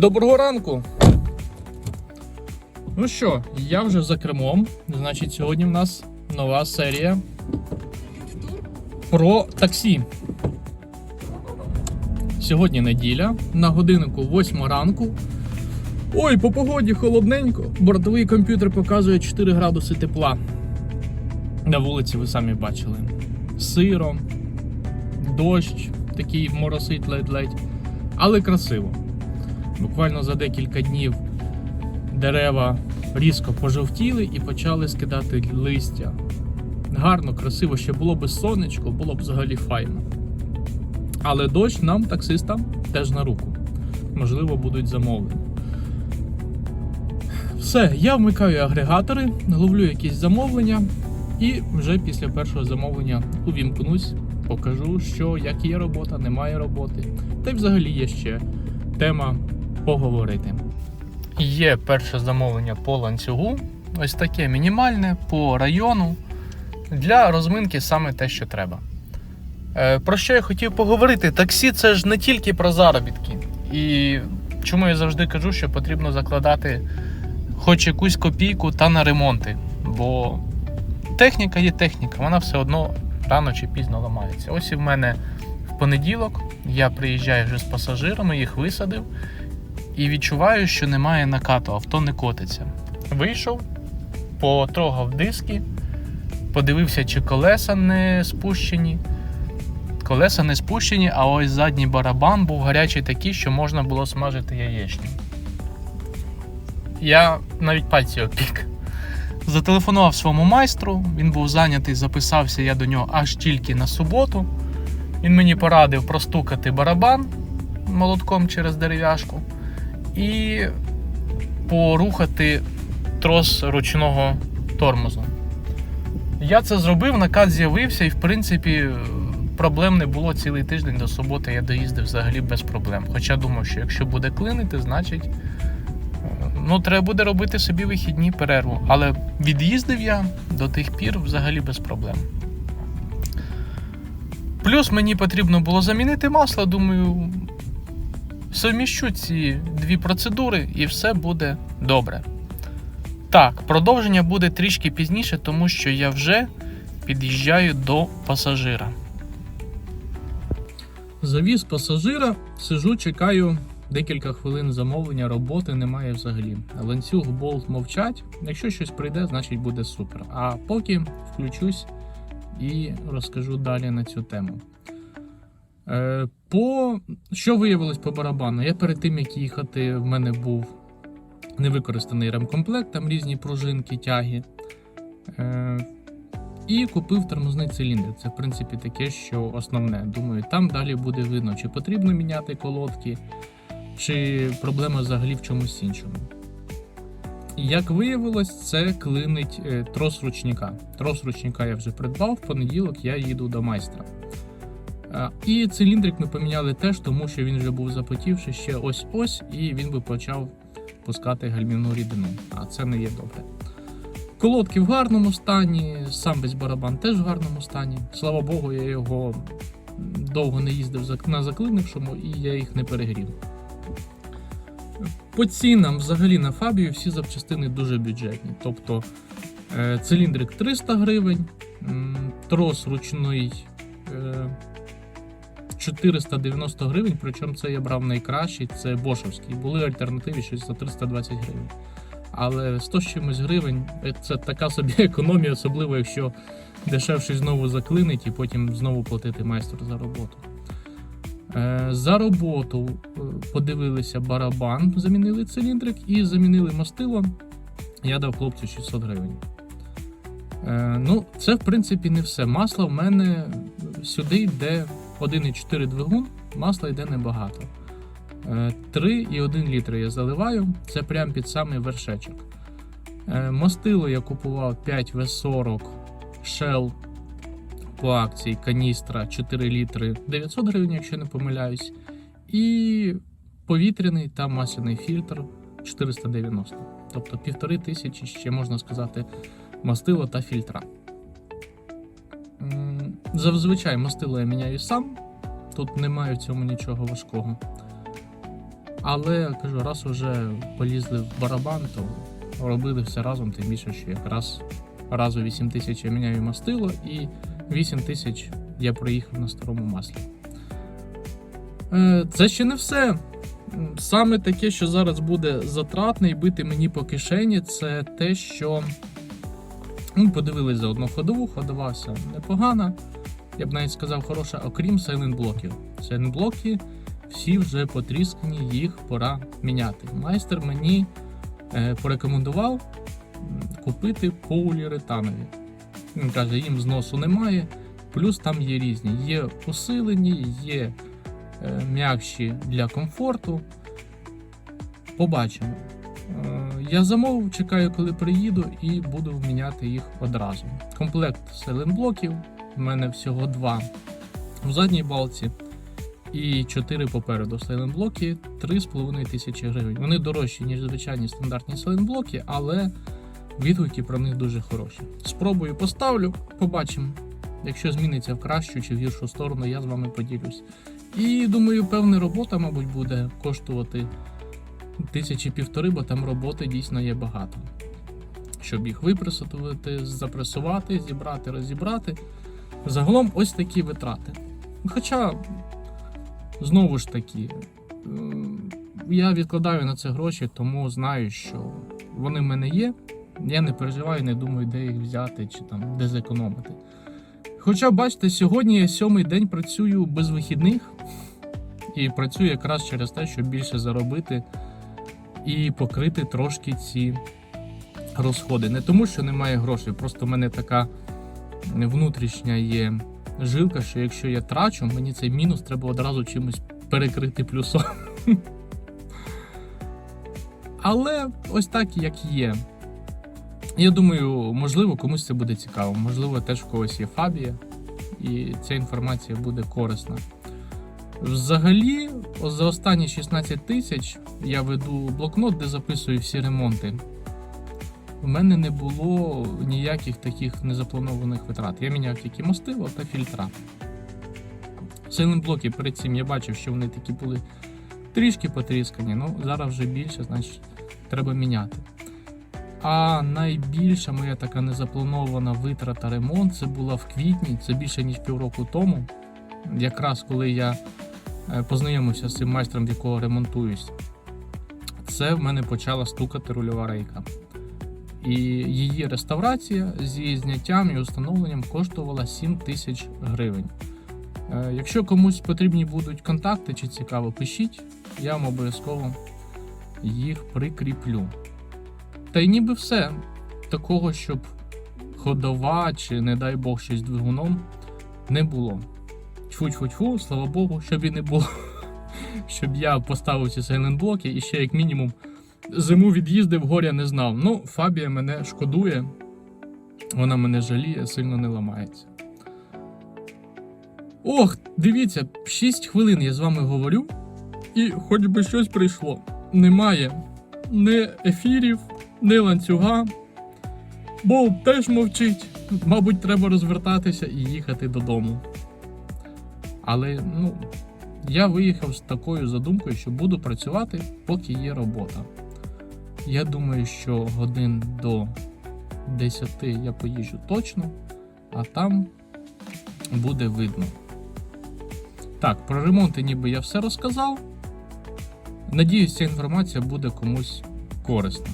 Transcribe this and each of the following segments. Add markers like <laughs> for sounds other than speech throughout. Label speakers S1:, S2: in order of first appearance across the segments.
S1: Доброго ранку! Ну що, я вже за кермом. Значить, сьогодні в нас нова серія про таксі. Сьогодні неділя, на годиннику 8 ранку. Ой, по погоді холодненько. Бортовий комп'ютер показує 4 градуси тепла. На вулиці ви самі бачили. Сиро, дощ, такий моросить ледь-ледь, але красиво. Буквально за декілька днів дерева різко пожовтіли і почали скидати листя. Гарно, красиво, ще було б сонечко, було б взагалі файно. Але дощ нам, таксистам, теж на руку. Можливо, будуть замовлені. Все, я вмикаю агрегатори, ловлю якісь замовлення і вже після першого замовлення увімкнусь, покажу, що як є робота, немає роботи. Та й взагалі є ще тема поговорити. Є перше замовлення по ланцюгу. Ось таке мінімальне по району. Для розминки саме те, що треба. Е, Про що я хотів поговорити? Таксі це ж не тільки про заробітки. І чому я завжди кажу, що потрібно закладати хоч якусь копійку та на ремонти. Бо техніка є техніка, вона все одно рано чи пізно ламається. Ось і в мене в понеділок я приїжджаю вже з пасажирами, їх висадив і відчуваю, що немає накату, авто не котиться. Вийшов, потрогав диски, подивився, чи колеса не спущені. Колеса не спущені, а ось задній барабан був гарячий такий, що можна було смажити яєчню. Я навіть пальці опік. Зателефонував своєму майстру, він був зайнятий, записався я до нього аж тільки на суботу. Він мені порадив простукати барабан молотком через дерев'яшку і порухати трос ручного тормозу. Я це зробив, накат з'явився, і в принципі проблем не було цілий тиждень до суботи. Я доїздив взагалі без проблем. Хоча думав, що якщо буде клинити, значить ну, треба буде робити собі вихідні перерву. Але від'їздив я до тих пір взагалі без проблем. Плюс мені потрібно було замінити масло, думаю, совміщу ці дві процедури і все буде добре. Так, продовження буде трішки пізніше, тому що я вже під'їжджаю до пасажира. Завіз пасажира, сижу, чекаю декілька хвилин замовлення, роботи немає взагалі. Ланцюг, болт мовчать. Якщо щось прийде, значить буде супер. А поки включусь і розкажу далі на цю тему. Е, По що виявилось по барабану? Я перед тим як їхати, в мене був невикористаний ремкомплект, там різні пружинки, тяги. Е, І купив тормозний циліндр. Це, в принципі, таке, що основне. Думаю, там далі буде видно, чи потрібно міняти колодки, чи проблема взагалі в чомусь іншому. Як виявилось, це клинить е, трос ручника. Трос ручника я вже придбав, в понеділок я їду до майстра. А, І циліндрик ми поміняли теж, тому що він вже був запотівши ще ось-ось, і він би почав пускати гальмівну рідину. А це не є добре. Колодки в гарному стані, сам весь барабан теж в гарному стані. Слава Богу, я його довго не їздив на заклинившому і я їх не перегрів. По цінам взагалі на Фабію всі запчастини дуже бюджетні. Тобто е, циліндрик 300 гривень, трос ручний е, 490 гривень, причому це я брав найкращий, це Бошовський. Були альтернативи щось за 320 гривень. Але 100 з чимось гривень е, це така собі <laughs> економія, особливо якщо дешевший знову заклинить і потім знову платити майстру за роботу. Е, За роботу е, подивилися барабан, замінили циліндрик і замінили мастило. Я дав хлопцю 600 гривень. Ну, це в принципі не все. Масло в мене сюди йде 1,4 двигун, масла йде небагато. Е, 3,1 літр я заливаю, це прямо під самий вершечок. Е, Мастило я купував 5В40 Shell по акції каністра 4 літри 900 гривень, якщо не помиляюсь. І повітряний та масляний фільтр 490. Тобто півтори тисячі ще можна сказати мастило та фільтра. Зазвичай мастило я міняю сам. Тут немає в цьому нічого важкого. Але кажу, раз вже полізли в барабан, то робили все разом, тим більше, що якраз разу 8 тисяч я міняю мастило, і 8 тисяч я проїхав на старому маслі. Е, Це ще не все. Саме таке, що зараз буде затратне і бити мені по кишені, це те, що ну, подивились за одну ходову, ходова вся непогана. Я б навіть сказав, хороша, окрім сейлент блоків. Сейлент блоки всі вже потріскані, їх пора міняти. Майстер мені е, порекомендував купити поліуретанові. Він каже, їм зносу немає, плюс там є різні. Є усилені, є е, м'якші для комфорту. Побачимо. Я замовив, чекаю, коли приїду, і буду міняти їх одразу. Комплект селенблоків. У мене всього два в задній балці і 4 попереду селенблоки 3,5 тисячі гривень. Вони дорожчі, ніж звичайні стандартні селенблоки, але відгуки про них дуже хороші. Спробую поставлю, побачимо. Якщо зміниться в кращу чи в гіршу сторону, я з вами поділюсь. І думаю, певна робота, мабуть, буде коштувати тисячі півтори, бо там роботи дійсно є багато. Щоб їх випресувати, запресувати, зібрати, розібрати. Загалом ось такі витрати. Хоча, знову ж таки, я відкладаю на це гроші, тому знаю, що вони в мене є. Я не переживаю, не думаю, де їх взяти чи там де зекономити. Хоча, бачите, сьогодні я сьомий день працюю без вихідних і працюю якраз через те, щоб більше заробити і покрити трошки ці розходи. Не тому, що немає грошей, просто в мене така внутрішня є жилка, що якщо я трачу, мені цей мінус треба одразу чимось перекрити плюсом. <laughs> Але ось так, як є. Я думаю, можливо, комусь це буде цікаво. Можливо, теж в когось є фабія, і ця інформація буде корисна. Взагалі, за останні 16 тисяч я веду блокнот, де записую всі ремонти. У мене не було ніяких таких незапланованих витрат. Я міняв тільки мастило та фільтра. блоки перед цим я бачив, що вони такі були трішки потріскані, ну зараз вже більше, значить треба міняти. А найбільша моя така незапланована витрата ремонт це була в квітні, це більше ніж півроку тому. Якраз коли я познайомився з цим майстром, в якого ремонтуюсь, це в мене почала стукати рульова рейка. І її реставрація з її зняттям і встановленням коштувала 7 тисяч гривень. Е, Якщо комусь потрібні будуть контакти чи цікаво, пишіть, я вам обов'язково їх прикріплю. Та й ніби все. Такого, щоб ходова чи, не дай Бог, щось двигуном не було. Тьфу-тьфу-тьфу, слава Богу, щоб і не було. Щоб я поставив ці сайлентблоки і ще як мінімум зиму від'їздив, горя не знав. Ну, Фабія мене шкодує, вона мене жаліє, сильно не ламається. Ох, дивіться, 6 хвилин я з вами говорю, і хоч би щось прийшло. Немає ні ефірів, ні ланцюга. Болт теж мовчить. Мабуть, треба розвертатися і їхати додому. Але ну, я виїхав з такою задумкою, що буду працювати, поки є робота. Я думаю, що годин до 10 я поїжджу точно, а там буде видно. Так, про ремонти ніби я все розказав. Надіюсь, ця інформація буде комусь корисна.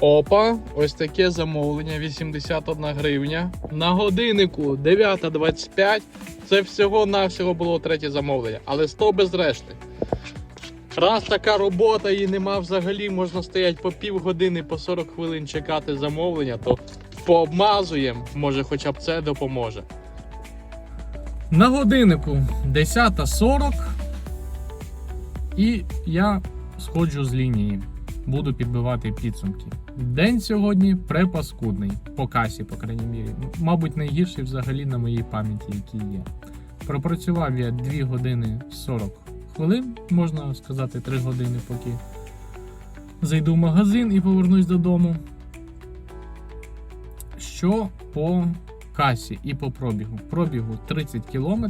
S1: Опа, ось таке замовлення 81 гривня. На годиннику 9.25. Це всього-навсього було третє замовлення, але 100 без решти. Раз така робота і нема взагалі, можна стояти по півгодини, по 40 хвилин чекати замовлення, то пообмазуємо, може хоча б це допоможе. На годиннику 10.40 і я сходжу з лінії. Буду підбивати підсумки. День сьогодні препаскудний, по касі, по крайній мірі. Мабуть, найгірший взагалі на моїй пам'яті, який є. Пропрацював я 2 години 40 хвилин, можна сказати, 3 години, поки зайду в магазин і повернусь додому. Що по касі і по пробігу? Пробігу 30 км.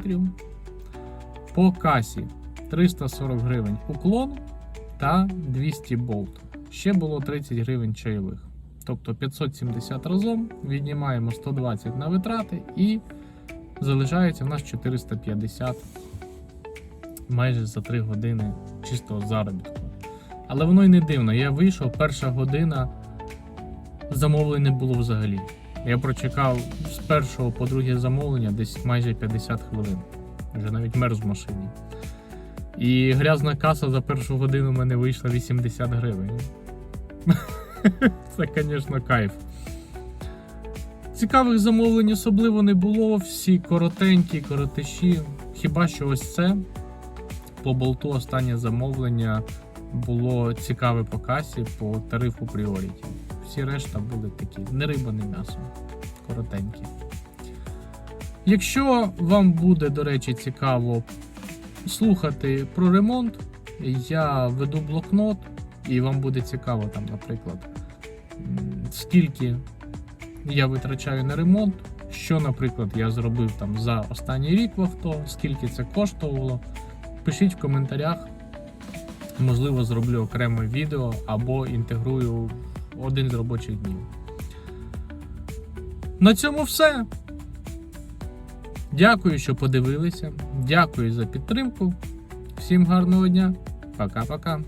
S1: По касі 340 гривень уклон та 200 болт. Ще було 30 гривень чайових. Тобто 570 разом, віднімаємо 120 на витрати і залишається в нас 450 майже за 3 години чистого заробітку. Але воно й не дивно. Я вийшов, перша година замовлень не було взагалі. Я прочекав з першого по друге замовлення десь майже 50 хвилин. Вже навіть мерз в машині. І грязна каса за першу годину в мене вийшла 80 гривень. <laughs> Це, звісно, кайф. Цікавих замовлень особливо не було, всі коротенькі, коротиші. Хіба що ось це по болту останнє замовлення було цікаве по касі по тарифу Priority. Всі решта були такі не риба, не м'ясо. Коротенькі. Якщо вам буде, до речі, цікаво слухати про ремонт, я веду блокнот, і вам буде цікаво там, наприклад, скільки я витрачаю на ремонт, що, наприклад, я зробив там за останній рік в авто, скільки це коштувало. Пишіть в коментарях. Можливо, зроблю окреме відео або інтегрую один з робочих днів. На цьому все. Дякую, що подивилися. Дякую за підтримку. Всім гарного дня. Пока-пока.